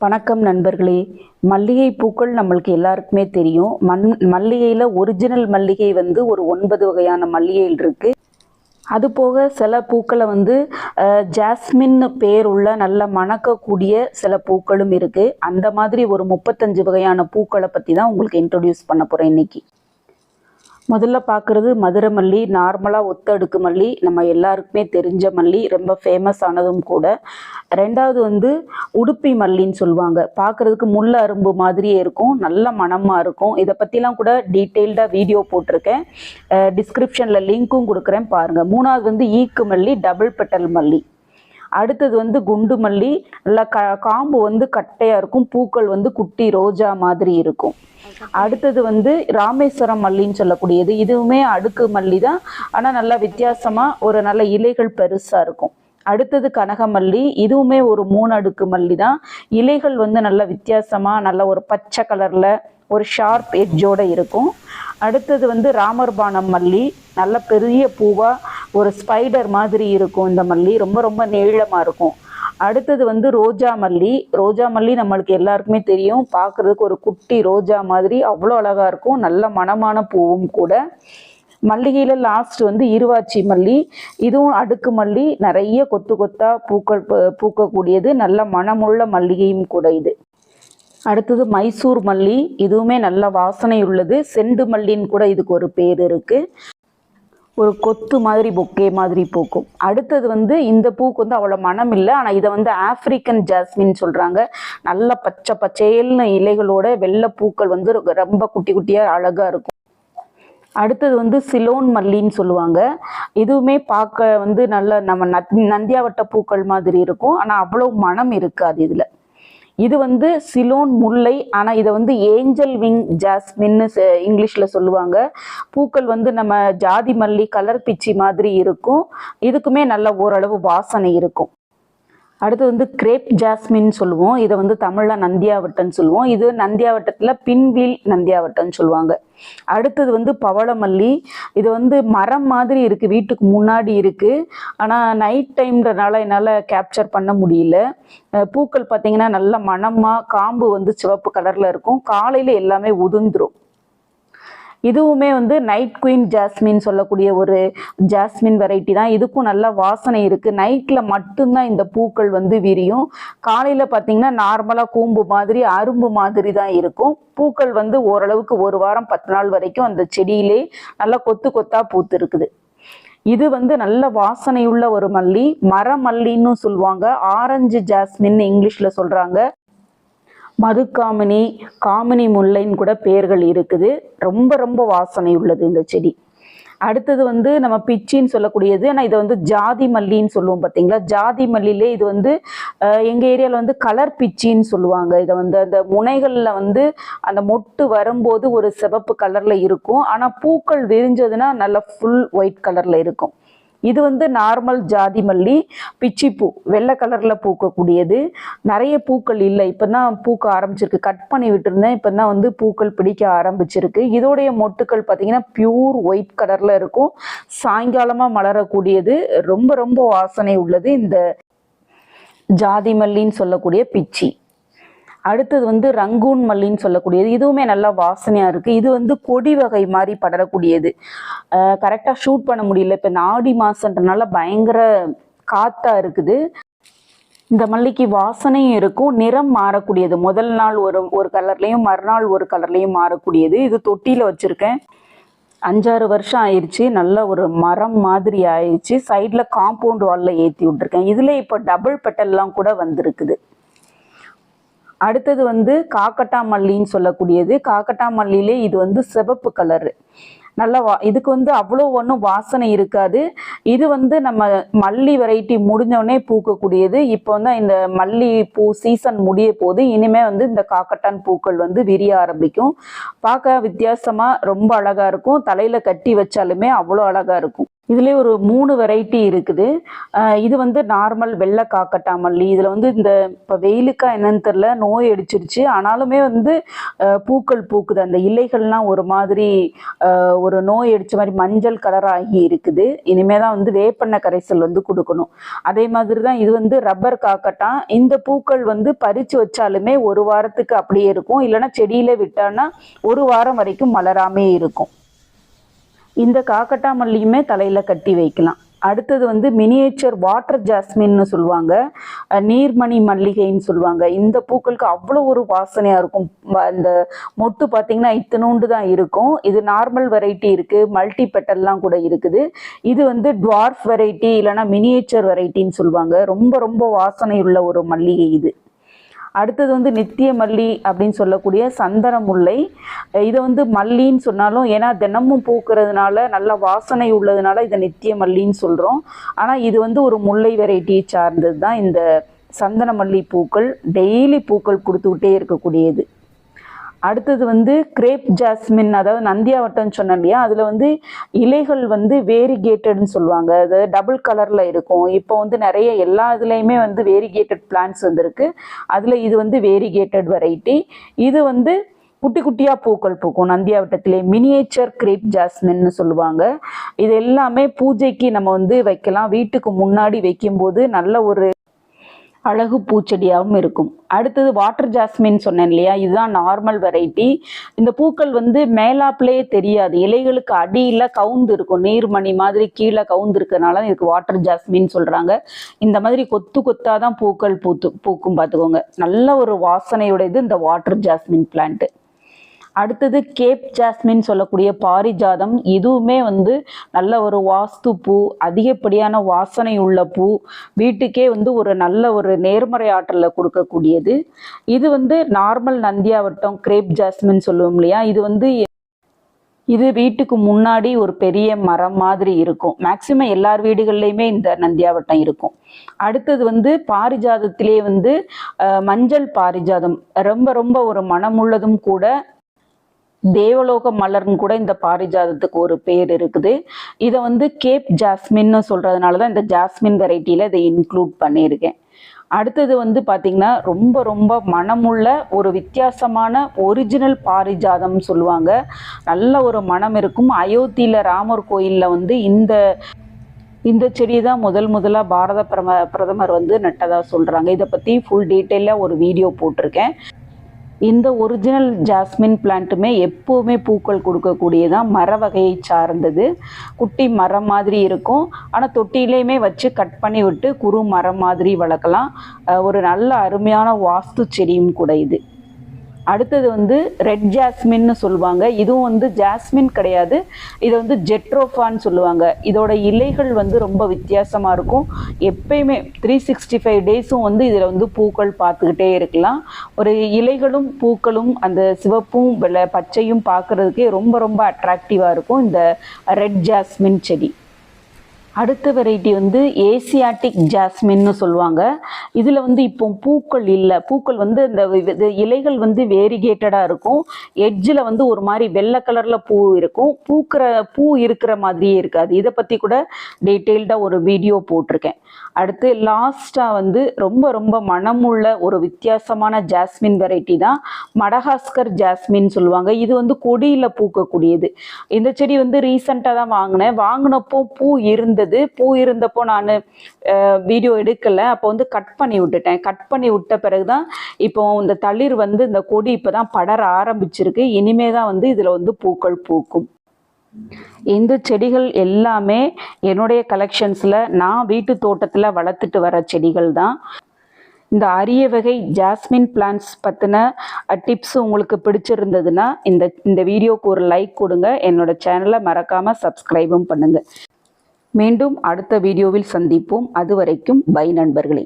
வணக்கம் நண்பர்களே. மல்லிகை பூக்கள் நம்மளுக்கு எல்லாருக்குமே தெரியும். மண் மல்லிகையில் ஒரிஜினல் மல்லிகை வந்து ஒரு ஒன்பது வகையான மல்லிகைகள் இருக்குது அது போக சில பூக்களை வந்து ஜாஸ்மின்னு ஜாஸ்மின் பேர் உள்ள நல்ல மணக்கக்கூடிய சில பூக்களும் இருக்குது அந்த மாதிரி ஒரு முப்பத்தஞ்சு வகையான பூக்களை பற்றி தான் உங்களுக்கு இன்ட்ரொடியூஸ் பண்ண போகிறேன் இன்னைக்கு. முதல்ல பார்க்குறது மதுரை மல்லி நார்மலாக ஒத்தடுக்கு மல்லி நம்ம எல்லாருக்குமே தெரிஞ்ச மல்லி ரொம்ப ஃபேமஸ் ஆனதும் கூட. ரெண்டாவது வந்து உடுப்பி மல்லின்னு சொல்லுவாங்க. பார்க்குறதுக்கு முள்ள அரும்பு மாதிரியே இருக்கும் நல்ல மணமாக இருக்கும். இதை பற்றிலாம் கூட டீட்டெயில்டாக வீடியோ போட்டிருக்கேன். டிஸ்கிரிப்ஷனில் லிங்க்கும் கொடுக்குறேன் பாருங்கள் மூணாவது வந்து ஈக்கு மல்லி டபுள் பெட்டல் மல்லி. அடுத்தது வந்து குண்டு மல்லி நல்லா க காம்பு வந்து கட்டையாக இருக்கும் பூக்கள் வந்து குட்டி ரோஜா மாதிரி இருக்கும். அடுத்தது வந்து ராமேஸ்வரம் மல்லின்னு சொல்லக்கூடியது. இதுவுமே அடுக்கு மல்லி தான். ஆனால் நல்லா வித்தியாசமாக ஒரு நல்ல இலைகள் பெருசாக இருக்கும். அடுத்தது கனகமல்லி. இதுவுமே ஒரு மூணு அடுக்கு மல்லி தான். இலைகள் வந்து நல்ல வித்தியாசமாக நல்ல ஒரு பச்சை கலரில் ஒரு ஷார்ப் எட்ஜோட இருக்கும். அடுத்தது வந்து ராமர்பானம் மல்லி. நல்ல பெரிய பூவாக ஒரு ஸ்பைடர் மாதிரி இருக்கும் இந்த மல்லி. ரொம்ப ரொம்ப நீளமாக இருக்கும். அடுத்தது வந்து ரோஜா மல்லி. ரோஜா மல்லி நம்மளுக்கு எல்லாருக்குமே தெரியும். பார்க்குறதுக்கு ஒரு குட்டி ரோஜா மாதிரி அவ்வளோ அழகாக இருக்கும். நல்ல மணமான பூவும் கூட. மல்லிகையில் லாஸ்ட் வந்து இருவாச்சி மல்லி. இதுவும் அடுக்கு மல்லி. நிறைய கொத்து கொத்தாக பூக்கள் பூக்கக்கூடியது. நல்ல மணமுள்ள மல்லிகையும் கூட இது. அடுத்தது மைசூர் மல்லி. இதுவுமே நல்ல வாசனை உள்ளது செண்டு மல்லின்னு கூட இதுக்கு ஒரு பேர் இருக்குது ஒரு கொத்து மாதிரி பொக்கே மாதிரி பூக்கும். அடுத்தது வந்து இந்த பூக்கு வந்து அவ்வளோ மனம் இல்லை. ஆனால் இதை வந்து ஆப்பிரிக்கன் ஜாஸ்மின் சொல்கிறாங்க நல்ல பச்சை பச்சேல்னு இலைகளோட வெள்ளை பூக்கள் வந்து ரொம்ப குட்டி குட்டியாக அழகாக இருக்கும். அடுத்தது வந்து சிலோன் மல்லின்னு சொல்லுவாங்க. இதுவுமே பார்க்க வந்து நல்ல நம்ம நத்- நந்தியாவட்ட பூக்கள் மாதிரி இருக்கும். ஆனால் அவ்வளோ மனம் இருக்காது இதில். இது வந்து சிலோன் முல்லை ஆனால் இதை வந்து ஏஞ்சல் விங் ஜாஸ்மின்னு இங்கிலீஷில் சொல்லுவாங்க. பூக்கள் வந்து நம்ம ஜாதி மல்லி கலர் பிச்சி மாதிரி இருக்கும். இதுக்குமே நல்ல ஓரளவு வாசனை இருக்கும். அடுத்து வந்து கிரேப் ஜாஸ்மின் சொல்லுவோம். இதை வந்து தமிழில் நந்தியாவட்டம்னு சொல்லுவோம். இது நந்தியாவட்டத்தில் பின்வீல் நந்தியாவட்டம்னு சொல்லுவாங்க. அடுத்தது வந்து பவளமல்லி. இது வந்து மரம் மாதிரி இருக்குது வீட்டுக்கு முன்னாடி இருக்குது ஆனால் நைட் டைம்ன்றனால என்னால் கேப்சர் பண்ண முடியல. பூக்கள் பார்த்தீங்கன்னா நல்ல மணமாக காம்பு வந்து சிவப்பு கலரில் இருக்கும். காலையில் எல்லாமே உதிர்ந்துடும் இதுவுமே வந்து நைட் குயின் ஜாஸ்மின் சொல்லக்கூடிய ஒரு ஜாஸ்மின் வெரைட்டி தான். இதுக்கும் நல்ல வாசனை இருக்குது நைட்டில் மட்டும்தான் இந்த பூக்கள் வந்து விரியும். காலையில் பார்த்தீங்கன்னா நார்மலாக கூம்பு மாதிரி அரும்பு மாதிரி தான் இருக்கும். பூக்கள் வந்து ஓரளவுக்கு ஒரு வாரம் பத்து நாள் வரைக்கும் அந்த செடியிலே நல்லா கொத்து கொத்தா பூத்து இருக்குது இது வந்து நல்ல வாசனையுள்ள ஒரு மல்லி. மரமல்லின்னு சொல்லுவாங்க. ஆரஞ்சு ஜாஸ்மின் இங்கிலீஷில் சொல்கிறாங்க மதுக்காமினி காமினி முல்லைன்னு கூட பெயர்கள் இருக்குது. ரொம்ப ரொம்ப வாசனை உள்ளது இந்த செடி. அடுத்தது வந்து நம்ம பிச்சின்னு சொல்லக்கூடியது ஆனால் இதை வந்து ஜாதி மல்லின்னு சொல்லுவோம் பார்த்தீங்களா ஜாதி மல்லியிலே இது வந்து எங்கள் ஏரியாவில் வந்து கலர் பிச்சின்னு சொல்லுவாங்க. இதை வந்து அந்த முனைகளில் வந்து அந்த மொட்டு வரும்போது ஒரு சிவப்பு கலரில் இருக்கும். ஆனால் பூக்கள் விரிஞ்சதுன்னா நல்லா ஃபுல் ஒயிட் கலரில் இருக்கும். இது வந்து நார்மல் ஜாதி மல்லி பிச்சிப்பூ வெள்ளை கலரில் பூக்கக்கூடியது. நிறைய பூக்கள் இல்லை. இப்போ தான் பூக்க ஆரம்பிச்சிருக்கு. கட் பண்ணி விட்டுருந்தேன். இப்போ தான் வந்து பூக்கள் பிடிக்க ஆரம்பிச்சிருக்கு. இதோடைய மொட்டுக்கள் பார்த்தீங்கன்னா பியூர் ஒயிட் கலரில் இருக்கும். சாயங்காலமாக மலரக்கூடியது. ரொம்ப ரொம்ப வாசனை உள்ளது இந்த ஜாதி மல்லின்னு சொல்லக்கூடிய பிச்சி. அடுத்தது வந்து ரங்கூன் மல்லின்னு சொல்லக்கூடியது. இதுவுமே நல்லா வாசனையாக இருக்குது இது வந்து கொடி வகை மாதிரி படரக்கூடியது. கரெக்டாக ஷூட் பண்ண முடியல. இப்போ நாடி ஆடி மாதன்றனால பயங்கர காத்தா இருக்குது. இந்த மல்லிக்கு வாசனையும் இருக்கும். நிறம் மாறக்கூடியது. முதல் நாள் ஒரு ஒரு கலர்லேயும் மறுநாள் ஒரு கலர்லேயும் மாறக்கூடியது. இது தொட்டியில் வச்சுருக்கேன். அஞ்சாறு வருஷம் ஆயிடுச்சு நல்ல ஒரு மரம் மாதிரி ஆயிடுச்சு சைடில் காம்பவுண்ட் வாலில் ஏற்றி விட்டுருக்கேன். இதில் இப்போ டபுள் பெட்டல்லாம் கூட வந்திருக்குது. அடுத்தது வந்து காக்கட்டா மல்லின்னு சொல்லக்கூடியது. காக்கட்டா மல்லியிலே இது வந்து சிவப்பு கலரு நல்லா வா இதுக்கு வந்து அவ்வளோ ஒன்றும் வாசனை இருக்காது. இது வந்து நம்ம மல்லி வெரைட்டி முடிஞ்சோடனே பூக்கக்கூடியது. இப்போ வந்து இந்த மல்லி பூ சீசன் முடிய போது இனிமே வந்து இந்த காக்கட்டான் பூக்கள் வந்து விரிய ஆரம்பிக்கும். பார்க்க வித்தியாசமாக ரொம்ப அழகாக இருக்கும். தலையில் கட்டி வச்சாலுமே அவ்வளோ அழகாக இருக்கும். இதுலேயே ஒரு மூணு வெரைட்டி இருக்குது. இது வந்து நார்மல் வெள்ளை காக்கட்டா மல்லி. இதில் வந்து இந்த இப்போ வெயிலுக்கா என்னன்னு தெரில நோய் அடிச்சிருச்சு. ஆனாலுமே வந்து பூக்கள் பூக்குது. அந்த இலைகள்லாம் ஒரு மாதிரி ஒரு நோய் அடிச்ச மாதிரி மஞ்சள் கலர் ஆகி இருக்குது. இனிமே தான் வந்து வேப்பெண்ணெய் கரைசல் வந்து கொடுக்கணும். அதே மாதிரி தான் இது வந்து ரப்பர் காக்கட்டான் இந்த பூக்கள் வந்து பறித்து வச்சாலுமே ஒரு வாரத்துக்கு அப்படியே இருக்கும். இல்லைன்னா செடியில் விட்டான்னா ஒரு வாரம் வரைக்கும் மலராமே இருக்கும். இந்த காக்கட்டா மல்லியுமே தலையில் கட்டி வைக்கலாம். அடுத்தது வந்து மினியேச்சர் வாட்டர் ஜாஸ்மின்னு சொல்லுவாங்க. நீர்மணி மல்லிகைன்னு சொல்லுவாங்க. இந்த பூக்களுக்கு அவ்வளோ ஒரு வாசனையாக இருக்கும். அந்த மொட்டு பார்த்தீங்கன்னா இத்தினூண்டு தான் இருக்கும். இது நார்மல் வெரைட்டி இருக்குது மல்டி பெட்டல்லாம் கூட இருக்குது. இது வந்து டுவார்ஃப் வெரைட்டி இல்லைன்னா மினியேச்சர் வெரைட்டின்னு சொல்லுவாங்க. ரொம்ப ரொம்ப வாசனை உள்ள ஒரு மல்லிகை இது. அடுத்தது வந்து நித்திய மல்லி அப்படின்னு சொல்லக்கூடிய சந்தன முல்லை இதை வந்து மல்லின்னு சொன்னாலும் ஏன்னா தினமும் பூக்கிறதுனால நல்ல வாசனை உள்ளதுனால இதை நித்திய மல்லின்னு சொல்கிறோம் ஆனால் இது வந்து ஒரு முல்லை வெரைட்டியை சார்ந்தது தான் இந்த சந்தன மல்லி பூக்கள். டெய்லி பூக்கள் கொடுத்துக்கிட்டே இருக்கக்கூடியது. அடுத்தது வந்து கிரேப் ஜாஸ்மின் அதாவது நந்தியாவட்டம்னு சொன்னேன் இல்லையா? அதில் வந்து இலைகள் வந்து வேரிகேட்டட்னு சொல்லுவாங்க. அது டபுள் கலரில் இருக்கும். இப்போ வந்து நிறைய எல்லா இதுலேயுமே வந்து வேரிகேட்டட் பிளான்ட்ஸ் வந்திருக்கு. அதில் இது வந்து வேரிகேட்டட் வெரைட்டி இது வந்து குட்டி குட்டியாக பூக்கள் பூக்கும். நந்தியாவட்டத்திலே மினியேச்சர் கிரேப் ஜாஸ்மின்னு சொல்லுவாங்க. இது எல்லாமே பூஜைக்கு நம்ம வந்து வைக்கலாம். வீட்டுக்கு முன்னாடி வைக்கும்போது நல்ல ஒரு அழகு பூச்செடியாகவும் இருக்கும். அடுத்தது வாட்டர் ஜாஸ்மின் சொன்னேன் இல்லையா? இதுதான் நார்மல் வெரைட்டி இந்த பூக்கள் வந்து மேலாப்புலேயே தெரியாது. இலைகளுக்கு அடியில் கவுந்து இருக்கும். நீர்மணி மாதிரி கீழே கவுந்து இருக்கனால இதுக்கு வாட்டர் ஜாஸ்மின் சொல்கிறாங்க இந்த மாதிரி கொத்து கொத்தாக தான் பூக்கள் பூத்து பூக்கும் பார்த்துக்கோங்க. நல்ல ஒரு வாசனையுடையது இந்த வாட்டர் ஜாஸ்மின் பிளான்ட்டு அடுத்தது கேப் ஜாஸ்மின் சொல்லக்கூடிய பாரிஜாதம். இதுவுமே வந்து நல்ல ஒரு வாஸ்து பூ அதிகப்படியான வாசனை உள்ள பூ. வீட்டுக்கே வந்து ஒரு நல்ல ஒரு நேர்மறை ஆற்றலை கொடுக்கக்கூடியது. இது வந்து நார்மல் நந்தியாவட்டம் கிரேப் ஜாஸ்மின் சொல்லுவோம் இல்லையா? இது வந்து இது வீட்டுக்கு முன்னாடி ஒரு பெரிய மரம் மாதிரி இருக்கும். மேக்சிமம் எல்லார் வீடுகள்லையுமே இந்த நந்தியாவட்டம் இருக்கும். அடுத்தது வந்து பாரிஜாதத்திலே வந்து மஞ்சள் பாரிஜாதம். ரொம்ப ரொம்ப ஒரு மனமுள்ளதும் கூட தேவலோக மலர்னு கூட இந்த பாரிஜாதத்துக்கு ஒரு பேர் இருக்குது. இதை வந்து கேப் ஜாஸ்மின்னு சொல்கிறதுனால தான் இந்த ஜாஸ்மின் வெரைட்டியில் இதை இன்க்ளூட் பண்ணியிருக்கேன். அடுத்தது வந்து பார்த்திங்கன்னா ரொம்ப ரொம்ப மனமுள்ள ஒரு வித்தியாசமான ஒரிஜினல் பாரிஜாதம் சொல்லுவாங்க. நல்ல ஒரு மனம் இருக்கும். அயோத்தியில் ராமர் கோயிலில் வந்து இந்த இந்த செடியை தான் முதல் முதலாக பாரத பிரம பிரதமர் வந்து நட்டதாக சொல்கிறாங்க இதை பற்றி ஃபுல் டீட்டெயிலாக ஒரு வீடியோ போட்டிருக்கேன். இந்த ஒரிஜினல் ஜாஸ்மின் பிளான்ட்டுமே எப்போவுமே பூக்கள் கொடுக்கக்கூடியதான் மர வகையை சார்ந்தது. குட்டி மரம் மாதிரி இருக்கும். ஆனால் தொட்டியிலையுமே வச்சு கட் பண்ணி விட்டு குறு மரம் மாதிரி வளர்க்கலாம். ஒரு நல்ல அருமையான வாஸ்து செடியும் கூட இது. அடுத்தது வந்து ரெட் ஜாஸ்மின்னு சொல்லுவாங்க. இதுவும் வந்து ஜாஸ்மின் கிடையாது. இதை வந்து ஜெட்ரோஃபான்னு சொல்லுவாங்க. இதோட இலைகள் வந்து ரொம்ப வித்தியாசமாக இருக்கும். எப்பயுமே த்ரீ சிக்ஸ்டி ஃபைவ் டேஸும் வந்து இதில் வந்து பூக்கள் பார்த்துக்கிட்டே இருக்கலாம். ஒரு இலைகளும் பூக்களும் அந்த சிவப்பும் வெள்ளை பச்சையும் பார்க்குறதுக்கே ரொம்ப ரொம்ப அட்ராக்டிவாக இருக்கும் இந்த ரெட் ஜாஸ்மின் செடி. அடுத்த வெரைட்டி வந்து ஏசியாட்டிக் ஜாஸ்மின்னு சொல்லுவாங்க. இதில் வந்து இப்போ பூக்கள் இல்லை. பூக்கள் வந்து இந்த வி- இலைகள் வந்து வேரிகேட்டடாக இருக்கும். எட்ஜில் வந்து ஒரு மாதிரி வெள்ளை கலரில் பூ இருக்கும். பூக்கிற பூ இருக்கிற மாதிரியே இருக்காது. இதை பற்றி கூட டீட்டெயில்டாக ஒரு வீடியோ போட்டிருக்கேன். அடுத்து லாஸ்ட்டாக வந்து ரொம்ப ரொம்ப மனமுள்ள ஒரு வித்தியாசமான ஜாஸ்மின் வெரைட்டி தான் மடகாஸ்கர் ஜாஸ்மின் சொல்லுவாங்க. இது வந்து கொடியில் பூக்கக்கூடியது. இந்த செடி வந்து ரீசண்டாக தான் வாங்கினேன். வாங்கினப்போ பூ இருந்தது. பூ இருந்தப்போ நான் வீடியோ எடுக்கலை. அப்போ வந்து கட் பண்ணி விட்டுட்டேன். கட் பண்ணி விட்ட பிறகு தான் இப்போ இந்த தளிர் வந்து இந்த கொடி இப்போ தான் படர ஆரம்பிச்சிருக்கு. இனிமே தான் வந்து இதில் வந்து பூக்கள் பூக்கும். இந்த செடிகள் எல்லாமே என்னுடைய கலெக்ஷன்ஸில் நான் வீட்டு தோட்டத்தில் வளர்த்துட்டு வர செடிகள் தான் இந்த அரிய வகை ஜாஸ்மின் பிளான்ஸ் பற்றின டிப்ஸ் உங்களுக்கு பிடிச்சிருந்ததுன்னா இந்த இந்த வீடியோக்கு ஒரு லைக் கொடுங்க. என்னோட சேனலை மறக்காமல் சப்ஸ்கிரைபும் பண்ணுங்கள் மீண்டும் அடுத்த வீடியோவில் சந்திப்போம். அதுவரைக்கும் பை நண்பர்களே.